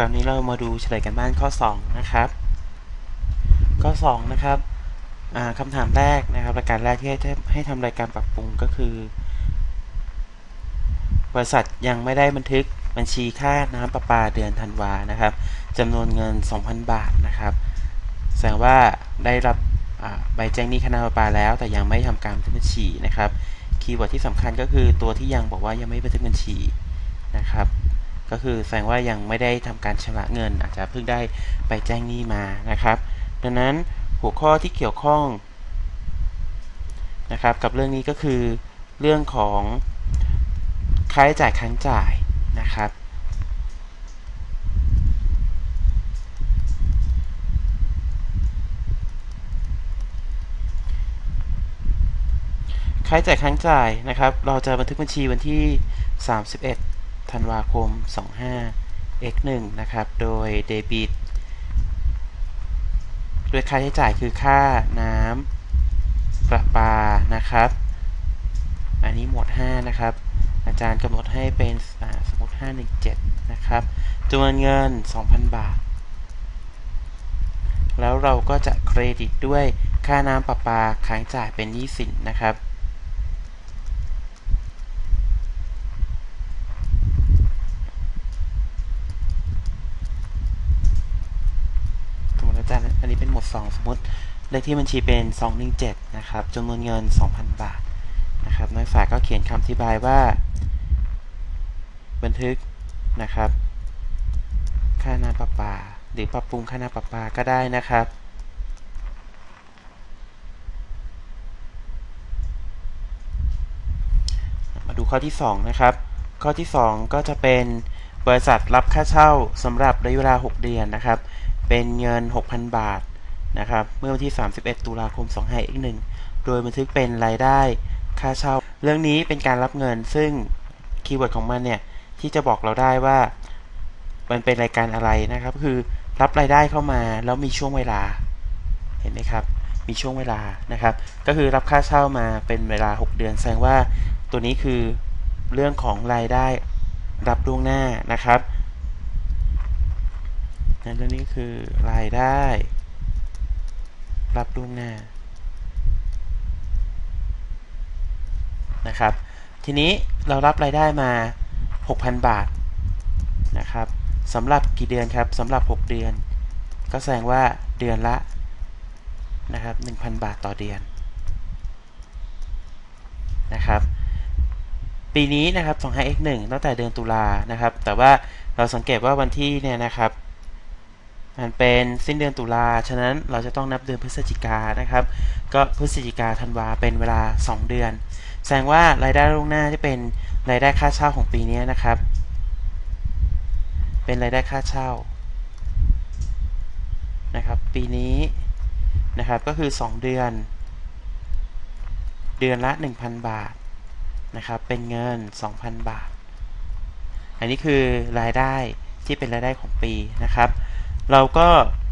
คราวนี้เรามาดูเฉลยกันบ้านข้อ 2 นะครับ ข้อ 2 นะครับอ่าคำถามแรกนะครับรายการแรกที่ให้ให้ทำรายการปรับปรุงก็คือ บริษัทยังไม่ได้บันทึกบัญชีค่าน้ำประปาเดือนธันวานะครับจำนวนเงิน 2,000 บาทนะครับ แสดงว่าได้รับใบแจ้งหนี้ค่าน้ำประปาแล้ว แต่ยังไม่ทำการบันทึกบัญชีนะครับ คีย์เวิร์ดที่สำคัญก็คือตัวที่ยังบอกว่ายังไม่บันทึกบัญชีนะครับ ก็คือแสดงว่ายังไม่ได้ทำการชำระเงิน อาจจะเพิ่งได้ไปแจ้งหนี้มานะครับ ดังนั้นหัวข้อที่เกี่ยวข้องนะครับกับเรื่องนี้ก็คือเรื่องของค่าใช้จ่ายค้างจ่ายนะครับค่าใช้จ่ายค้างจ่ายนะครับ เราจะบันทึกบัญชีวันที่ 31 ธันวาคม 25 x 1 นะครับ โดยเดบิตด้วยค่าใช้จ่ายคือค่าน้ำประปานะครับ อันนี้หมวด 5 นะครับ อาจารย์กำหนดให้เป็นสมมติ 517 นะครับจำนวนเงิน 2,000 บาท แล้วเราก็จะเครดิตด้วยค่าน้ำประปาค้างจ่ายเป็นหนี้สินนะครับ สมมติอาจารย์อันนี้เป็นหมวด 2 สมมติเลขที่บัญชีเป็น 217 นะครับจำนวนเงิน 2,000 บาทนะครับนักศึกษาก็เขียนคำอธิบายว่า บันทึกนะครับ ค่าน้ำประปา หรือปรับปรุงค่าน้ำประปาก็ได้นะครับมาดูข้อที่ 2 นะครับ ข้อที่ 2 ก็จะเป็นบริษัทรับค่าเช่าสำหรับระยะเวลา 6 เดือนนะครับ เป็นเงิน 6,000 บาท นะครับ เมื่อวันที่ 31 ตุลาคม 25 x 1โดยบันทึกเป็นรายได้ค่าเช่า เรื่องนี้เป็นการรับเงินซึ่งคีย์เวิร์ดของมันเนี่ย ที่จะบอกเราได้ว่ามันเป็นรายการอะไรนะครับ คือรับรายได้เข้ามาแล้วมีช่วงเวลา เห็นไหมครับ มีช่วงเวลานะครับ ก็คือรับค่าเช่ามาเป็นเวลา 6 เดือน แสดงว่าตัวนี้คือเรื่องของรายได้รับล่วงหน้านะครับนั่นเรื่องนี้คือรายได้ รับล่วงหน้านะครับ ทีนี้เรารับรายได้มา 6,000 บาทนะครับสำหรับกี่เดือนครับสำหรับ 6 เดือน ก็แสดงว่าเดือนละนะครับ1,000 บาทต่อเดือนนะครับ ปีนี้นะครับ 25x1 ตั้งแต่เดือนตุลานะครับ แต่ว่าเราสังเกตว่าวันที่เนี่ยนะครับ มันเป็นสิ้นเดือนตุลา ฉะนั้นเราจะต้องนับเดือนพฤศจิกานะครับ ก็พฤศจิกาธันวาเป็นเวลา 2 เดือน แสดงว่ารายได้ล่วงหน้าที่เป็นรายได้ค่าเช่าของปีนี้นะครับ เป็นรายได้ค่าเช่านะครับ ปีนี้นะครับก็คือ 2 เดือน เดือนละ 1,000 บาทนะครับ เป็นเงิน 2,000 บาท อันนี้คือรายได้ที่เป็นรายได้ของปีนะครับ เราก็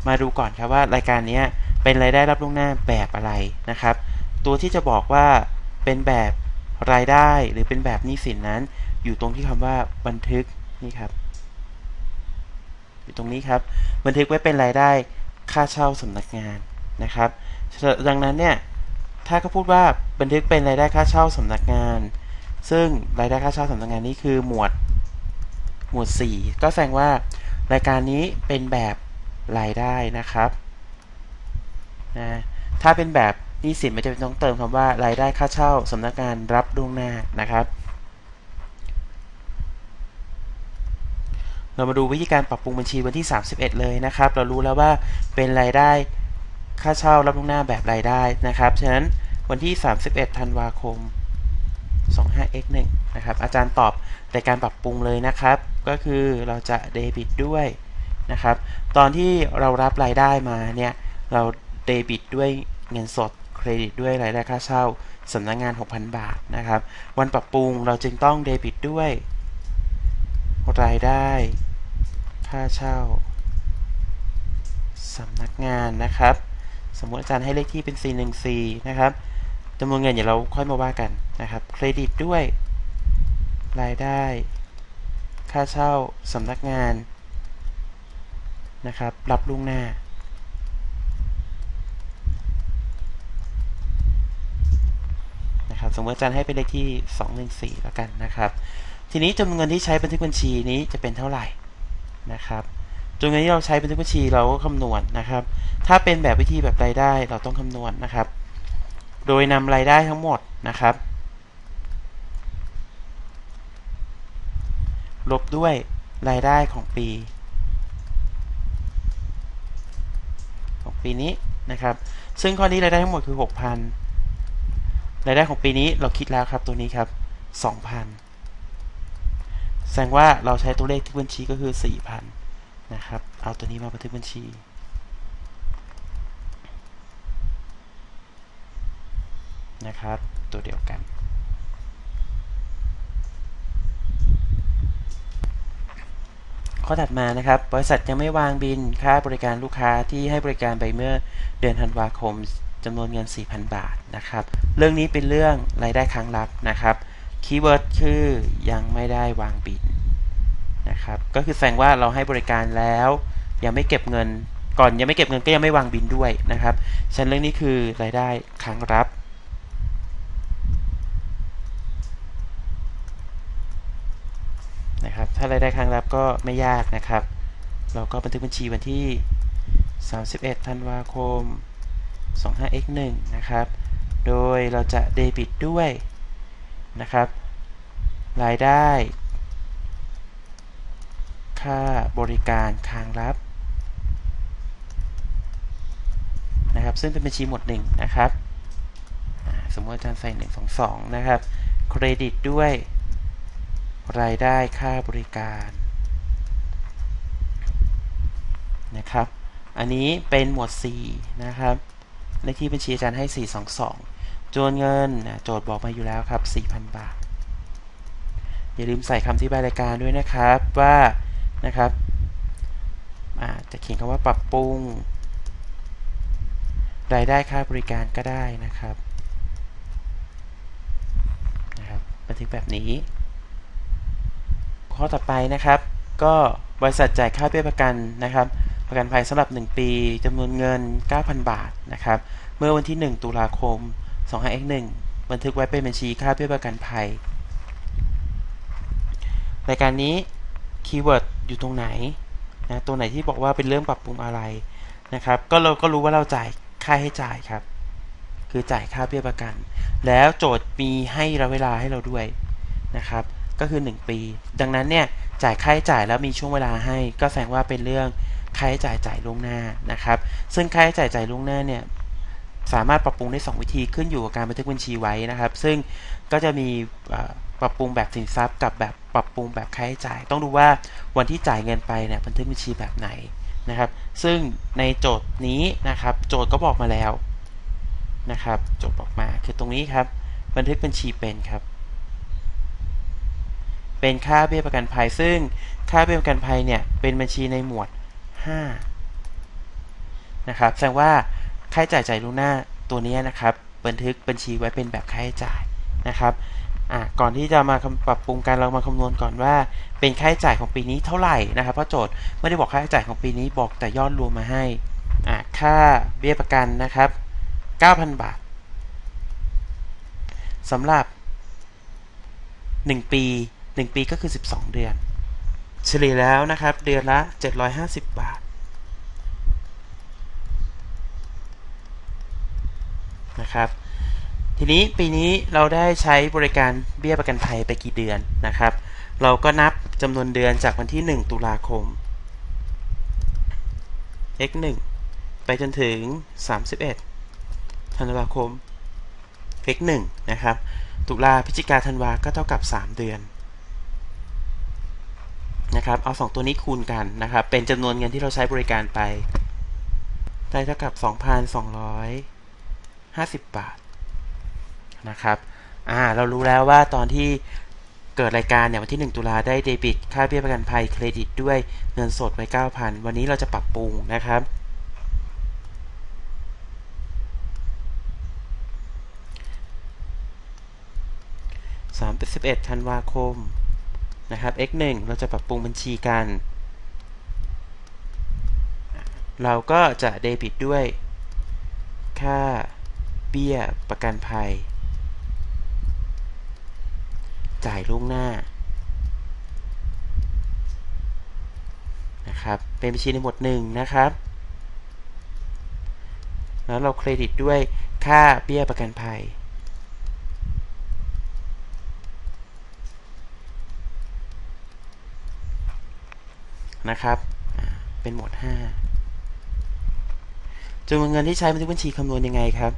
มาดูก่อนครับว่ารายการนี้เป็นรายได้รับล่วงหน้าแบบอะไรนะครับ ตัวที่จะบอกว่าเป็นแบบรายได้หรือเป็นแบบหนี้สินนั้น อยู่ตรงที่คำว่าบันทึกนี่ครับ อยู่ตรงนี้ครับ บันทึกไว้เป็นรายได้ค่าเช่าสำนักงานนะครับ ดังนั้นเนี่ยถ้าเขาพูดว่าบันทึกเป็นรายได้ค่าเช่าสำนักงาน ซึ่งรายได้ค่าเช่าสำนักงานนี้คือหมวดหมวด 4 ก็แสดงว่ารายการนี้เป็นแบบ รายได้นะครับนะถ้าเป็นแบบนี้สินไม่จำเป็นต้องเติมคำว่ารายได้ค่าเช่าสำนักงานรับล่วงหน้านะครับ เรามาดูวิธีการปรับปรุงบัญชีวันที่ 31 เลยนะครับ เรารู้แล้วว่าเป็นรายได้ค่าเช่ารับล่วงหน้าแบบรายได้นะครับ ฉะนั้นวันที่ 31 ธันวาคม 25x1 นะครับ อาจารย์ตอบในการปรับปรุงเลยนะครับ ก็คือเราจะเดบิตด้วย นะครับ ตอนที่เรารับรายได้มาเนี่ย เราเดบิตด้วยเงินสด เครดิตด้วยรายได้ค่าเช่าสำนักงงาน 6,000 บาทนะครับ วันปรับปรุงเราจึงต้องเดบิตด้วย รายได้ ค่าเช่าสำนักงานนะครับ สมมติอาจารย์ให้เลขที่เป็น414 นะครับจำนวนเงินเดี๋ยวเราค่อยมาว่ากันนะครับ เครดิตด้วย รายได้ ค่าเช่าสำนักงาน นะครับ รับล่วงหน้า นะครับ สมมติอาจารย์ให้เป็นเลขที่ 214 แล้วกันนะครับ ทีนี้จำนวนเงินที่ใช้บันทึกบัญชีนี้จะเป็นเท่าไหร่นะครับจำนวนเงินที่เราใช้บันทึกบัญชีเราก็คำนวณนะครับ ถ้าเป็นแบบวิธีแบบรายได้เราต้องคำนวณนะครับ โดยนำรายได้ทั้งหมดนะครับ ลบด้วยรายได้ของปี ของปีนี้นะครับ ซึ่งข้อนี้รายได้ทั้งหมดคือ 6,000 รายได้ของปีนี้เราคิดแล้วครับตัวนี้ครับ 2,000 แสดงว่าเราใช้ตัวเลขที่บัญชีก็คือ 4,000 นะครับ เอาตัวนี้มาบันทึกบัญชีนะครับ ตัวเดียวกัน ข้อถัดมานะครับ บริษัทยังไม่วางบินค่าบริการลูกค้าที่ให้บริการไปเมื่อเดือนธันวาคมจำนวนเงิน 4,000 บาทนะครับ เรื่องนี้เป็นเรื่องรายได้ค้างลับนะครับคีย์เวิร์ดคือยังไม่ได้วางบินนะครับก็คือแสดงว่าเราให้บริการแล้ว ยังไม่เก็บเงินก่อนยังไม่เก็บเงินก็ยังไม่วางบินด้วยนะครับฉะนั้นเรื่องนี้คือรายได้ค้างรับ นะครับ ถ้ารายได้ค้างรับก็ไม่ยากนะครับ เราก็บันทึกบัญชีวันที่ 31 ธันวาคม 25x1 นะครับ โดยเราจะเดบิตด้วยนะครับ รายได้ ค่าบริการค้างรับนะครับ ซึ่งเป็นบัญชีหมวดหนึ่งนะครับ สมมติอาจารย์ใส่ 1 2 2 นะครับ เครดิตด้วย รายได้ค่าบริการนะครับ อันนี้เป็นหมวด 4 นะครับเลขที่บัญชีอาจารย์ให้ 422จนเงิน โจทย์บอกมาอยู่แล้วครับ 4,000 บาท อย่าลืมใส่คำที่บายรายการด้วยนะครับว่านะครับจะเขียนคำว่าปรับปรุง รายได้ค่าบริการก็ได้นะครับนะครับบันทึกแบบนี้ ข้อต่อไปนะครับ ก็บริษัทจ่ายค่าเบี้ยประกันนะครับ ประกันภัยสำหรับ 1 ปีจำนวนเงิน 9,000 บาทนะครับ เมื่อวันที่ 1 ตุลาคม 25x1 บันทึกไว้เป็นบัญชีค่าเบี้ยประกันภัย รายการนี้คีย์เวิร์ดอยู่ตรงไหนนะตัวไหนที่บอกว่าเป็นเรื่องปรับปรุงอะไรนะครับ ก็เราก็รู้ว่าเราจ่ายค่าให้จ่ายครับ คือจ่ายค่าเบี้ยประกัน แล้วโจทย์มีให้ระเวลาให้เราด้วยนะครับ ก็คือ 1 ปี ดังนั้นเนี่ยจ่ายค่าใช้จ่ายแล้วมีช่วงเวลาให้ ก็แสดงว่าเป็นเรื่องค่าใช้จ่ายจ่ายล่วงหน้านะครับ ซึ่งค่าใช้จ่ายจ่ายล่วงหน้าเนี่ยสามารถปรับปรุงได้ 2 วิธีขึ้นอยู่กับการบันทึกบัญชีไว้นะครับ ซึ่งก็จะมีปรับปรุงแบบสินทรัพย์ กับแบบปรับปรุงแบบค่าใช้จ่าย ต้องดูว่าวันที่จ่ายเงินไปเนี่ยบันทึกบัญชีแบบไหนนะครับ ซึ่งในโจทย์นี้นะครับ โจทย์ก็บอกมาแล้วนะครับ โจทย์บอกมาคือตรงนี้ครับ บันทึกบัญชีเป็นครับ เป็นค่าเบี้ยประกันภัย ซึ่งค่าเบี้ยประกันภัยเนี่ยเป็นบัญชีในหมวด 5 นะครับ แสดงว่าค่าใช้จ่ายจ่ายล่วงหน้าตัวนี้นะครับ บันทึกบัญชีไว้เป็นแบบค่าใช้จ่ายนะครับก่อนที่จะมาปรับปรุงการเรามาคำนวณก่อนว่า เป็นค่าใช้จ่ายของปีนี้เท่าไหร่นะครับ เพราะโจทย์ไม่ได้บอกค่าใช้จ่ายของปีนี้บอกแต่ยอดรวมมาให้ค่าเบี้ยประกันนะครับ 9,000 บาทสำหรับ 1 ปี 1 ปีก็คือ 12 เดือน เฉลี่ยแล้วนะครับ เดือนละ 750 บาทนะครับทีนี้ปีนี้เราได้ใช้บริการเบี้ยประกันภัยไปกี่เดือนนะครับ เราก็นับจำนวนเดือนจากวันที่ 1 ตุลาคม x 1ไปจนถึง 31 ธันวาคม x 1นะครับ ตุลาพฤศจิกาธันวาก็เท่ากับ 3 เดือน นะครับเอา 2 ตัวนี้คูณกันนะครับเป็นจำนวนเงินที่เราใช้บริการไป ได้เท่ากับ 2,250 บาทนะครับอ่าเรารู้แล้วว่าตอนที่เกิดรายการเนี่ยวันที่ 1 ตุลาได้เดบิต ค่าเบี้ยประกันภัยเครดิตด้วยเงินสดไว้ 9,000 วันนี้เราจะปรับปรุงนะครับ31ธันวาคม นะครับ x 1เราจะปรับปรุงบัญชีกัน เราก็จะเดบิตด้วย ค่าเบี้ยประกันภัย จ่ายล่วงหน้านะครับเป็นบัญชีในหมวดหนึ่งนะครับ แล้วเราเครดิตด้วยค่าเบี้ยประกันภัย นะครับเป็นหมวด5จำนวนเงินที่ใช้บันทึกบัญชีคำนวณยังไงครับ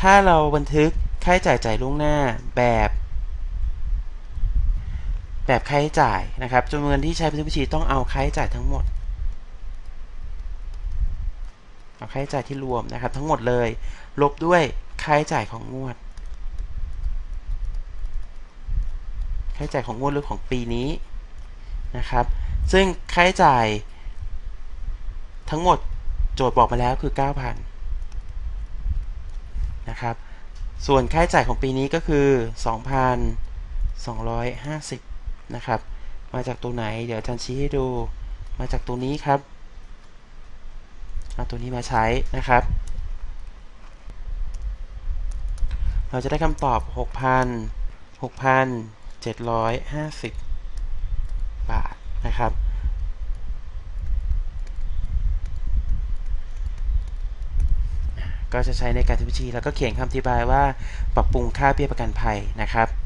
ถ้าเราบันทึกค่าใช้จ่ายจ่ายล่วงหน้าแบบ แบบค่าใช้จ่ายนะครับจำนวนเงินที่ใช้บันทึกบัญชีต้องเอาค่าใช้จ่ายทั้งหมดเอาค่าใช้จ่ายที่รวมนะครับ ทั้งหมดเลย ลบด้วยค่าใช้จ่ายของงวด ค่าใช้จ่ายของงวดหรือของปีนี้นะครับ ซึ่งค่าใช้จ่ายทั้งหมดโจทย์บอกมาแล้วคือ 9,000 นะครับ ส่วนค่าใช้จ่ายของปีนี้ก็คือ 2,250 นะครับ มาจากตัวไหน เดี๋ยวอาจารย์ชี้ให้ดู มาจากตัวนี้ครับ เอาตัวนี้มาใช้นะครับ เราจะได้คำตอบ 6,000 6,750 บาทนะครับ ก็จะใช้ในการทำบัญชี แล้วก็เขียนคำอธิบายว่าปรับปรุงค่าเบี้ยประกันภัยนะครับ